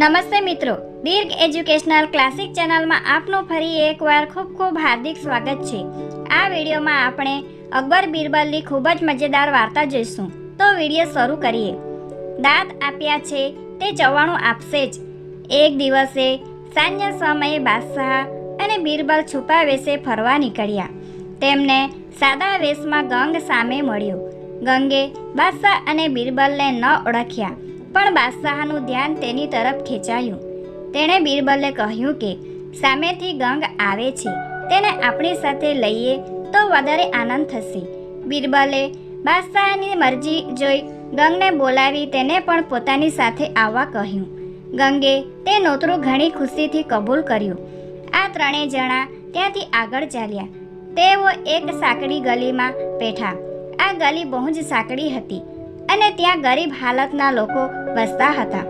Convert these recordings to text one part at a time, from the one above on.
નમસ્તે મિત્રો. દીર્ઘ educational classic ચેનલમાં આપનું ફરી એકવાર ખૂબ ખૂબ હાર્દિક સ્વાગત છે. આ વિડીયોમાં આપણે અકબર બિરબલની ખૂબ જ મજેદાર વાર્તા જોઈશું. તો વીડિયો શરૂ કરીએ. દાંત આપ્યા છે, તે ચવાણું આપશે જ. એક દિવસે સાંજના સમયે બાદશાહ અને બિરબલ છુપા વેશે ફરવા નીકળ્યા. તેમને સાદા વેશમાં ગંગ સામે મળ્યો. ગંગે બાદશાહ અને બિરબલને ન ઓળખ્યા. પણ બાદશાહનું ધ્યાન તેની તરફ ખેંચાયું. તેણે બિરબલે કહ્યું કે, સામેથી ગંગ આવે છે, તેને આપણી સાથે લઈએ તો વધારે આનંદ થશે. બિરબલે બાદશાહની મરજી જોઈ ગંગને બોલાવી તેને પણ પોતાની સાથે આવવા કહ્યું. ગંગે તે નોતરું ઘણી ખુશીથી કબૂલ કર્યું. આ ત્રણેય જણા ત્યાંથી આગળ ચાલ્યા. તેઓ એક સાંકડી ગલીમાં બેઠા. આ ગલી બહુ જ સાંકડી હતી. અને ત્યાં ગરીબ હાલતના લોકો વસતા હતા.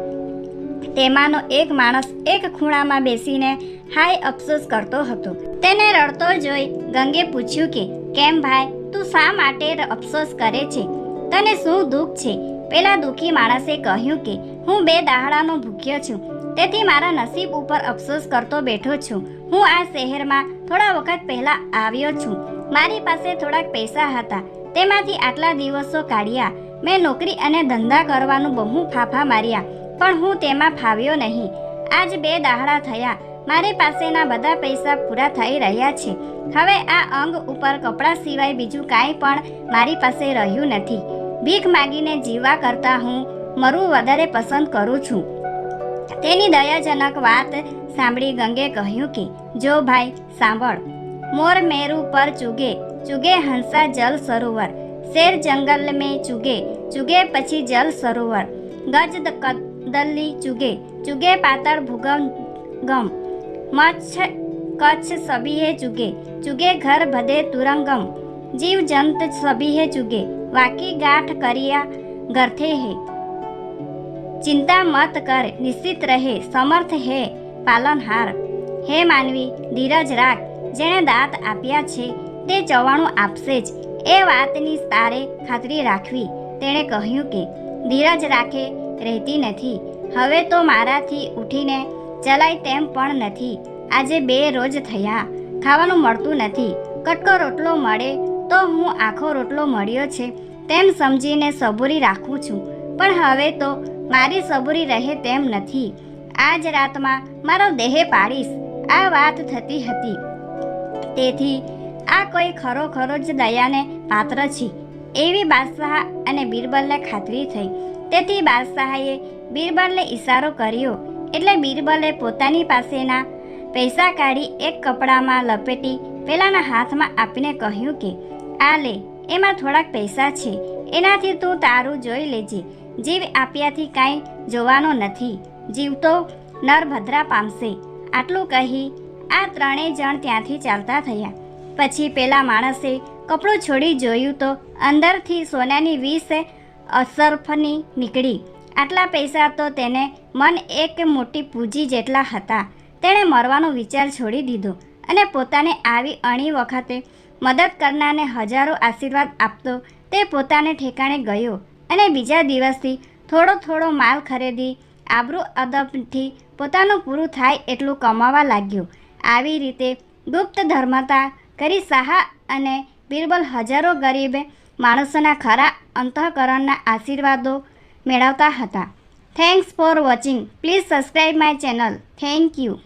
તેમાંનો એક માણસ એક ખૂણામાં બેસીને હાય અફસોસ કરતો હતો. તેને રડતો જોઈ ગંગે પૂછ્યું કે, કેમ ભાઈ, તું શા માટે અફસોસ કરે છે? તને શું દુઃખ છે? પેલા દુઃખી માણસે કહ્યું કે, હું બે દાહડાનો ભૂખ્યો છું. તેથી મારા નસીબ ઉપર અફસોસ કરતો બેઠો છું. હું આ શહેરમાં થોડા વખત પહેલા આવ્યો છું. મારી પાસે થોડાક પૈસા હતા. તેમાંથી આટલા દિવસો કાઢ્યા. મેં નોકરી અને ધંધા કરવાનું બહુ ફાફા માર્યા, પણ હું તેમાં ફાવ્યો નહીં. આજ બે દાહડા થયા, મારી પાસેના બધા પૈસા પૂરા થઈ રહ્યા છે. હવે આ અંગ ઉપર કપડાં સિવાય બીજું કાંઈ પણ મારી પાસે રહ્યું નથી. ભીખ માગીને જીવવા કરતાં હું મરવું વધારે પસંદ કરું છું. તેની દયાજનક વાત સાંભળી ગંગે કહ્યું કે, જો ભાઈ, સાંભળ. મોર મેરુ પર ચુગે ચુગે હંસા જલ સરોવર. શેર જંગલ મેં ચુગે ચુગે પછી જલ સરોવર. ગજ દ- કદલી ચુગે, ચૂગે પાતળ ભૂગમ ગમ. મચ્છ, કચ્છ સબીહે ચુગે ચુગે ઘર ભદે તુરંગમ. જીવ જંત સબીહે ચુગે, વાકી ગાંઠ કરિયા ગર્થે હે. ચિંતા મત કર, નિશ્ચિત રહે, સમર્થ હે, પાલનહાર. હે માનવી, ધીરજ રાખ, જેણે દાંત આપ્યા છે, તે ચવાણું આપશે જ. એ વાતની તારે ખાતરી રાખવી. તેણે કહ્યું કે, ધીરજ રાખે, રહેતી નથી. હવે તો મારાથી ઉઠીને ચલાય તેમ પણ નથી. આજે બે રોજ થયા. ખાવાનું મળતું નથી. કટકો રોટલો મળે તો હું આખો રોટલો મળ્યો છે. તેમ સમજીને સબૂરી રાખું છું. પણ હવે તો મારી સબૂરી રહે તેમ નથી. આજ રાતમાં મારો દેહ પાડીશ. આ વાત થતી હતી. તેથી આ કોઈ ખરો ખરો જ દયાને પાત્ર છે. એવી બાદશાહ અને બિરબલને ખાતરી થઈ. તેથી બાદશાહે બિરબલને ઈશારો કર્યો. એટલે બિરબલે પોતાની પાસેના પૈસા કાઢી એક કપડામાં લપેટી પેલાના હાથમાં આપીને કહ્યું કે, આ લે, એમાં થોડાક પૈસા છે. એનાથી તું તારું જોઈ લેજે. જીવ આપ્યાથી કાંઈ જોવાનો નથી. જીવ તો નરભદ્રા પામશે. આટલું કહી આ ત્રણેય જણ ત્યાંથી ચાલતા થયા. પછી પેલા માણસે કપડું છોડી જોયું તો અંદરથી સોનાની વીસ અસરફની નીકળી. આટલા પૈસા તો તેને મન એક મોટી પૂંજી જેટલા હતા. તેણે મરવાનો વિચાર છોડી દીધો અને પોતાને આવી અણી વખતે મદદ કરનારને હજારો આશીર્વાદ આપતો તે પોતાને ઠેકાણે ગયો અને બીજા દિવસથી થોડો થોડો માલ ખરીદી આબરૂ અદબથી પોતાનું પૂરું થાય એટલું કમાવા લાગ્યો. આવી રીતે ગુપ્ત ધર્મતા કરી સાહા અને બિરબલ હજારો ગરીબ માણસોના ખરા અંતઃકરણના આશીર્વાદો મેળવતા હતા. Thanks for watching please subscribe my channel thank you